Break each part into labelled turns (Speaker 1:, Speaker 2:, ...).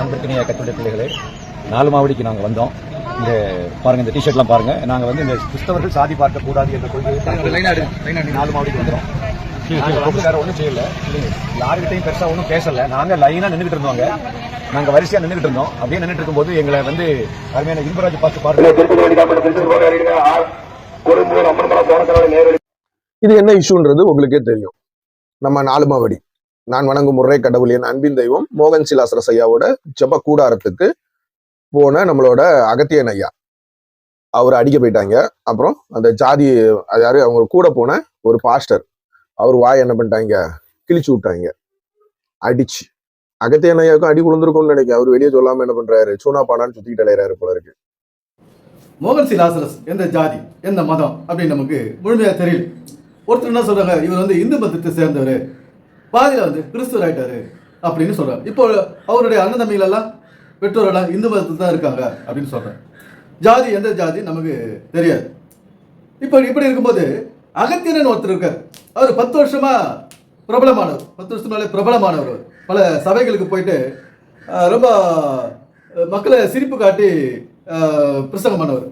Speaker 1: அன்பிற்கினிய கத்துடைய பிள்ளைகளே நாலு மாவடிக்கு நாங்கள் வந்தோம். இந்த பாருங்க இந்த டிஷர்ட்லாம் பாருங்க. நாங்கள் வந்து இந்த கிறிஸ்தவர்கள் சாதி பார்க்க கூடாது என்ற கொள்கையை நாலு மாவடிக்கு வந்துடும் நாங்க வந்து வேற ஒன்றும் செய்யல. யாருக்கிட்டையும் பெருசா ஒன்றும் பேசல. நாங்க லைனா நின்றுட்டு இருந்தோங்க. நாங்க வரிசையா நின்றுட்டு இருந்தோம். அப்படியே நின்றுட்டு இருக்கும்போது எங்களை வந்து அருமையான இன்பராஜ் பார்த்து பாருங்க.
Speaker 2: இது என்ன இஷ்யூன்றது உங்களுக்கே தெரியும். நம்ம நாலுமாவடி நான் வணங்கும் முறை கடவுள் என் அன்பின் தெய்வம் மோகன் சிலாசரஸ் ஐயாவோட ஜப கூடாரத்துக்கு போன நம்மளோட அகத்தியன் ஐயா. அவர் அடிக்க போயிட்டாங்க. அப்புறம் அந்த ஜாதி யாரு? அவங்க கூட போன ஒரு பாஸ்டர் அவர் வாய் என்ன பண்ணிட்டாங்க? கிழிச்சு விட்டாங்க. அடிச்சு. அகத்தியன் ஐயாவுக்கும் அடி விழுந்திருக்கும்னு நினைக்கிறேன். அவர் வெளியே சொல்லாம என்ன பண்றாரு? சூனா பானான்னு சுத்திக்கிட்டு அலையறாரு போல இருக்கு.
Speaker 3: மோகன் சிலாசரஸ் எந்த ஜாதி எந்த மதம் அப்படின்னு நமக்கு முழுமையா தெரியல. ஒருத்தர் என்ன சொல்றாங்க? இவர் வந்து இந்து மதத்தை சேர்ந்தவர். பாதியில் வந்து கிறிஸ்துவர் ஆயிட்டாரு அப்படின்னு சொல்கிறார் இப்போ அவருடைய அண்ணன் தம்பிகள் எல்லாம் பெற்றோரெல்லாம் இந்து மதத்தில் தான் இருக்காங்க அப்படின்னு சொல்கிறேன் ஜாதி எந்த ஜாதி நமக்கு தெரியாது. இப்போ இப்படி இருக்கும்போது அகத்தியனன் ஒருத்தர் இருக்கார். அவர் பத்து வருஷமாக பிரபலமானவர். பத்து வருஷத்துனாலே பிரபலமானவர். பல சபைகளுக்கு போயிட்டு ரொம்ப மக்களை சிரிப்பு காட்டி பிரசங்கமானவர். பிரசங்கம் பண்ணவர்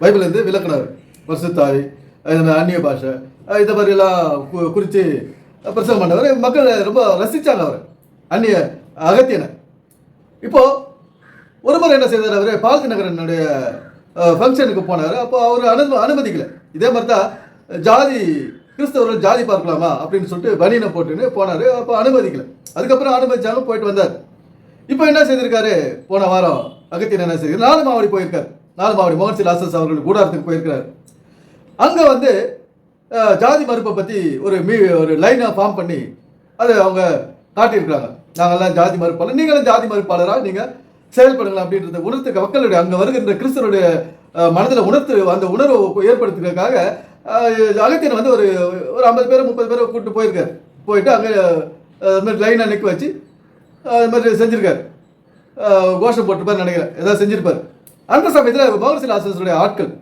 Speaker 3: பைபிள்லேருந்து விளக்குனவர் வருஷத்தாய் அந்நிய பாஷை அஹ், இந்த மாதிரிலாம் கு- குறித்து பிரசங்கம் பண்ணவர். மக்கள் ரொம்ப ரசித்தாங்க அவர். அந்நிய அகத்தியனை இப்போது ஒரு முறை என்ன செய்தார் அவர்? பால்தி நகரனுடைய ஃபங்க்ஷனுக்கு போனார். அப்போ அவர் அனு அனுமதிக்கலை. இதே மாதிரி தான் ஜாதி கிறிஸ்தவர்கள் ஜாதி பார்க்கலாமா அப்படின்னு சொல்லிட்டு பனியனை போட்டுன்னு போனார். அப்போ அனுமதிக்கலை. அதுக்கப்புறம் அனுமதிச்சாங்க போயிட்டு வந்தார். இப்போ என்ன செய்திருக்காரு? போன வாரம் அகத்தியன் என்ன செய்திருக்காரு நாலு மாவடி போயிருக்காரு. நாலு மாவடி மோகன்சி லாசஸ் அவர்கள் கூடாரத்துக்கு போயிருக்கிறார். அங்கே வந்து ஜாதி மறுப்பை பற்றி ஒரு மீ ஒரு லைனாக ஃபார்ம் பண்ணி அதை அவங்க காட்டியிருக்கிறாங்க. நாங்கள்லாம் ஜாதி மறுப்பாளர். நீங்களும் ஜாதி மறுப்பாளராக நீங்கள் செயல்படுங்களா அப்படின்றத உணர்த்துக்க மக்களுடைய அங்கே வருகின்ற கிறிஸ்தவருடைய மனதில் உணர்த்து அந்த உணர்வை ஏற்படுத்துறதுக்காக அகத்தியன் வந்து ஒரு ஒரு ஐம்பது பேரை முப்பது பேரை கூப்பிட்டு போயிருக்காரு. போயிட்டு அங்கே இது மாதிரி லைனாக நிற்க வச்சு அது மாதிரி செஞ்சுருக்காரு. கோஷம் போட்டிருப்பாரு நினைக்கிறேன். ஏதாவது செஞ்சுருப்பார். அந்த சமயத்தில் மௌரசில் ஆசிரியருடைய ஆட்கள்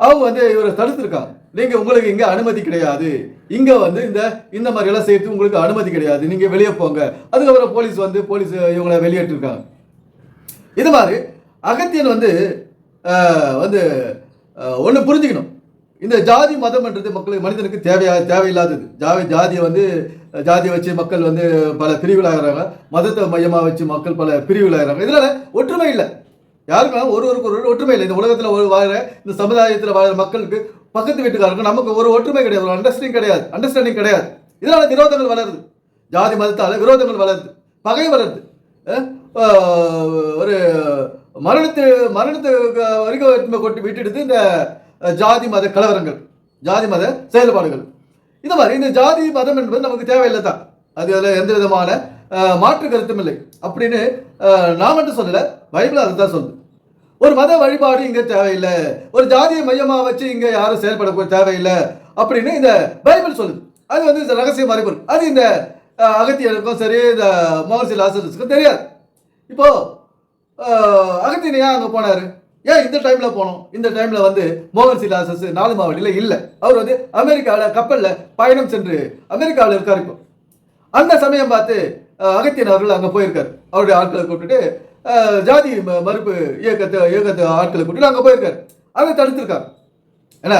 Speaker 3: அவங்க வந்து இவரை தடுத்திருக்காங்க. நீங்க உங்களுக்கு இங்க அனுமதி கிடையாது. இங்க வந்து இந்த இந்த மாதிரி எல்லாம் செய்யறதுக்கு உங்களுக்கு அனுமதி கிடையாது. நீங்க வெளியே போங்க. அதுக்கப்புறம் போலீஸ் வந்து போலீஸ் இவங்களை வெளியேற்றிருக்காங்க. இது மாதிரி அகத்தியன் வந்து வந்து ஒன்று புரிஞ்சுக்கணும். இந்த ஜாதி மதம்ன்றது மக்களுக்கு மனிதனுக்கு தேவையா தேவையில்லாதது. ஜாதி ஜாதியை வந்து ஜாதியை வச்சு மக்கள் வந்து பல பிரிவுகளாகிறாங்க. மதத்தை மையமாக வச்சு மக்கள் பல பிரிவுகளாகிறாங்க. இதனால ஒற்றுமை இல்லை. யாருக்கும் ஒருவருக்கு ஒரு ஒற்றுமை இல்லை. இந்த உலகத்தில் ஒரு வாழ இந்த சமுதாயத்தில் வாழ்கிற மக்களுக்கு பக்கத்து வீட்டுக்காரருக்கு நமக்கு ஒரு ஒற்றுமை கிடையாது. ஒரு அண்டர்ஸ்டாண்டிங் கிடையாது. அண்டர்ஸ்டாண்டிங் கிடையாது. இதனால் விரோதங்கள் வளருது. ஜாதி மதத்தால் விரோதங்கள் வளருது. பகை வளருது. ஒரு மரணத்து மரணத்து வரைக்கும் கொட்டி விட்டுடுது இந்த ஜாதி மத கலவரங்கள் ஜாதி மத செயல்பாடுகள். இந்த மாதிரி இந்த ஜாதி மதம் என்பது நமக்கு தேவையில்லை தான் அது அதில் எந்த விதமான மாற்று கருத்தும் இல்லை அப்படின்னு நான் மட்டும் சொல்லலை பைபிள் அதை தான் சொல்லுது. ஒரு மத வழிபாடு இங்க தேவையில்லை. ஒரு ஜாதியை மையமாக வச்சு இங்க யாரும் செயல்பட தேவையில்லை. அப்படின்னு இந்த பைபிள் சொல்லுது. அது வந்து இந்த ரகசிய மறைபொருள். அது இந்த அகத்தியருக்கும் சரி இந்த மோகன்சி லாசருக்கும் தெரியாது. இப்போ அகத்தியன் ஏன் அங்கே போனார்? ஏன் இந்த டைமில் போனோம்? இந்த டைமில் வந்து மோகன் சி லாசஸ் நாலு மாவட்டியில் இல்லை. அவர் வந்து அமெரிக்காவில் கப்பலில் பயணம் சென்று அமெரிக்காவில் இருக்கார் இப்போ. அந்த சமயம் பார்த்து அகத்தியன் அவர்கள் அங்கே போயிருக்காரு. அவருடைய ஆட்களை கூப்பிட்டுட்டு ஜாதி ம- மறுப்பு இயக்கத்தை இயக்கத்தை ஆட்களை கூப்பிட்டு அங்கே போயிருக்காரு. அதை தடுத்திருக்காங்க என்ன?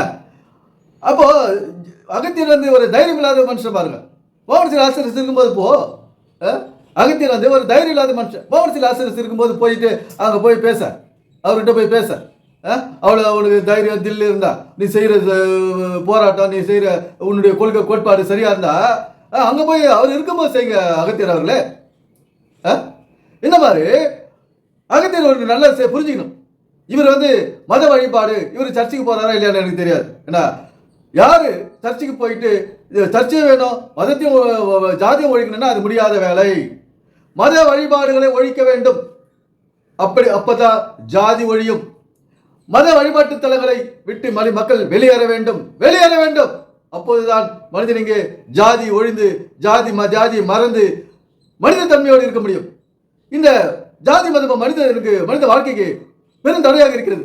Speaker 3: அப்போது அகத்தியன் வந்து ஒரு தைரியம் இல்லாத மனுஷன் பாருங்க. மோகன்சி ஆசிரியர் இருக்கும்போது போ. அகத்தியன் வந்து ஒரு தைரியம் இல்லாத மனுஷன். மோகன்சி ஆசிரியர் இருக்கும்போது போயிட்டு அங்கே போய் பேச. அவர்கிட்ட போய் பேச. அவ்வளோ அவனுக்கு தைரியம் தில்லு இருந்தா. நீ செய்கிற போராட்டம் நீ செய்கிற உன்னுடைய கொள்கை கோட்பாடு சரியாக இருந்தால் அங்க போய் அவர் இருக்கும்போது செய்யுங்க அகத்தியர் அவர்களே. இந்த மாதிரி அகத்தியர் அவருக்கு நல்ல புரிஞ்சுக்கணும். இவர் வந்து மத வழிபாடு இவர் சர்ச்சுக்கு போறாரா இல்லையான்னு எனக்கு தெரியாது. என்ன? யாரு சர்ச்சுக்கு போயிட்டு இது வேணும் மதத்தையும் ஜாதியும் ஒழிக்கணும்னா அது முடியாத வேலை. மத வழிபாடுகளை ஒழிக்க வேண்டும். அப்படி அப்பதான் ஜாதி ஒழியும். மத வழிபாட்டு தலங்களை விட்டு மணி மக்கள் வெளியேற வேண்டும். வெளியேற வேண்டும். அப்போதுதான் மனிதன் இங்கே ஜாதி ஒழிந்து ஜாதி ம ஜாதி மறந்து மனித தன்மையோடு இருக்க முடியும். இந்த ஜாதி மதம் மனிதனுக்கு மனித வாழ்க்கைக்கு பெரும் தடையாக இருக்கிறது.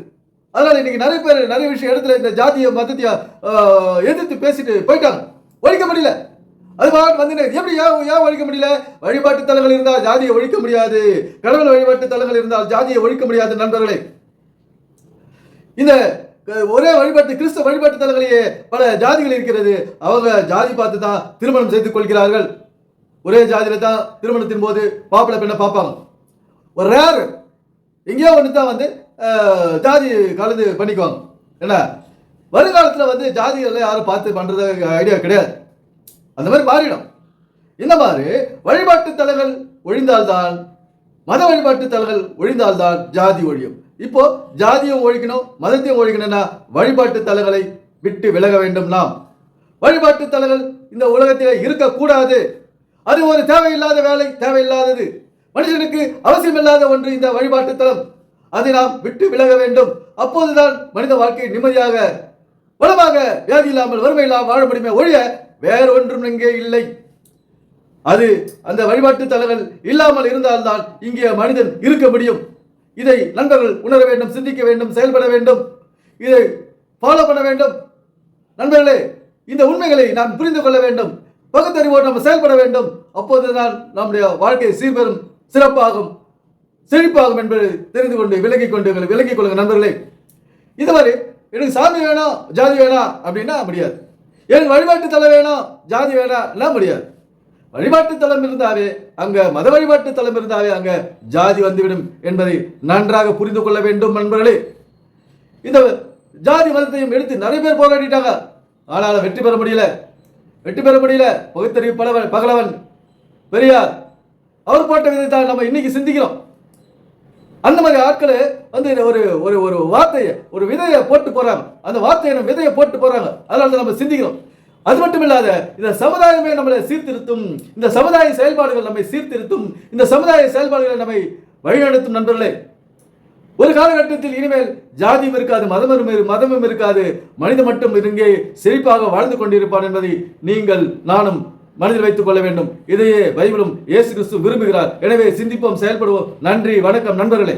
Speaker 3: அதனால இன்னைக்கு நிறைய பேர் நிறைய விஷயம் இடத்துல இந்த ஜாதிய மதத்தைய எதிர்த்து பேசிட்டு போயிட்டாங்க. ஒழிக்க முடியல. அது பாட்டு வந்து எப்படி ஏன் ஏன் ஒழிக்க முடியல? வழிபாட்டு தலங்கள் இருந்தால் ஜாதியை ஒழிக்க முடியாது. கடவுள் வழிபாட்டு தலங்கள் இருந்தால் ஜாதியை ஒழிக்க முடியாது நண்பர்களே. இந்த ஒரே வழிபாட்டு கிறிஸ்தவ வழிபாட்டு தலங்களிலே பல ஜாதிகள் இருக்கிறது. அவங்க ஜாதி பார்த்து தான் திருமணம் செய்து கொள்கிறார்கள். ஒரே ஜாதியில தான் திருமணத்தின் போது மாப்பிள்ளை பெண்ணை பார்ப்பாங்க. ஒரு ரேர் எங்கேயோ ஒன்று தான் வந்து ஜாதி கலந்து பண்ணிக்குவாங்க. என்ன? வருங்காலத்தில் வந்து ஜாதிகளை யாரும் பார்த்து பண்ணுறது ஐடியா கிடையாது. அந்த மாதிரி மாறிடும். இந்த மாதிரி வழிபாட்டு தலங்கள் ஒழிந்தால்தான் மத வழிபாட்டு தலங்கள் ஒழிந்தால்தான் ஜாதி ஒழியும். இப்போ ஜாதியும் ஒழிக்கணும் மதத்தையும் ஒழிக்கணும்னா வழிபாட்டு தலங்களை விட்டு விலக வேண்டும் நாம். வழிபாட்டு தலங்கள் இந்த உலகத்தில் இருக்கக்கூடாது. அது ஒரு தேவையில்லாத வேலை தேவையில்லாதது. மனுஷனுக்கு அவசியமில்லாத ஒன்று இந்த வழிபாட்டு தலம். அதை நாம் விட்டு விலக வேண்டும். அப்போதுதான் மனித வாழ்க்கை நிம்மதியாக வளமாக வியாதி இல்லாமல் வறுமை இல்லாமல் வாழ முடியுமே ஒழிய வேற ஒன்றும் இங்கே இல்லை. அது அந்த வழிபாட்டு தலங்கள் இல்லாமல் இருந்தால்தான் இங்கே மனிதன் இருக்க முடியும். இதை நண்பர்கள் உணர வேண்டும் சிந்திக்க வேண்டும் செயல்பட வேண்டும். இதை ஃபாலோ பண்ண வேண்டும். நண்பர்களே இந்த உண்மைகளை நாம் புரிந்து கொள்ள வேண்டும். பகுத்தறிவோடு நம்ம செயல்பட வேண்டும். அப்போதுதான் நம்முடைய வாழ்க்கை சீர்பெறும் சிறப்பாகும் செழிப்பாகும் என்பதை தெரிந்து கொண்டு விலகிக் கொண்டு விலகிக் கொள்ளுங்க நண்பர்களே. இதுவரை எனக்கு சாமி வேணும் ஜாதி வேணாம் அப்படின்னா முடியாது. எனக்கு வழிபாட்டு தலை வேணும் ஜாதி வேணாம்னா முடியாது. வழிபாட்டு தலம் இருந்தாவே அங்க மத வழிபாட்டு தலம் இருந்தாவே அங்க ஜாதி வந்துவிடும் என்பதை நன்றாக புரிந்து கொள்ள வேண்டும் நண்பர்களே. இந்த ஜாதி மதத்தையும் எடுத்து நிறைய பேர் போராடிட்டாங்க. ஆனால் வெற்றி பெற முடியல. வெற்றி பெற முடியல. பகுத்தறிவு பலவன் பகலவன் பெரியார் அவர் போட்ட விதத்தை நம்ம இன்னைக்கு சிந்திக்கிறோம். அந்த மாதிரி ஆட்கள் வந்து ஒரு ஒரு ஒரு வார்த்தையை ஒரு விதையை போட்டு போறாங்க. அந்த வார்த்தையை நம்ம விதையை போட்டு போறாங்க. அதனால நம்ம சிந்திக்கிறோம். அது மட்டும் இல்லாத இந்த சமுதாயமே நம்மளை சீர்திருத்தும் இந்த சமுதாய செயல்பாடுகள் நம்மை சீர்திருத்தும் இந்த சமுதாய செயல்பாடுகள் நம்மை வழிநடத்தும் நண்பர்களே. ஒரு காலகட்டத்தில் இனிமேல் ஜாதியும் இருக்காது மதமும் மதமும் இருக்காது. மனிதன் மட்டும் இங்கே செழிப்பாக வாழ்ந்து கொண்டிருப்பான் என்பதை நீங்கள் நானும் மனதில் வைத்துக் கொள்ள வேண்டும். இதையே பைபிளும் இயேசு கிறிஸ்து விரும்புகிறார். எனவே சிந்திப்போம் செயல்படுவோம். நன்றி வணக்கம் நண்பர்களே.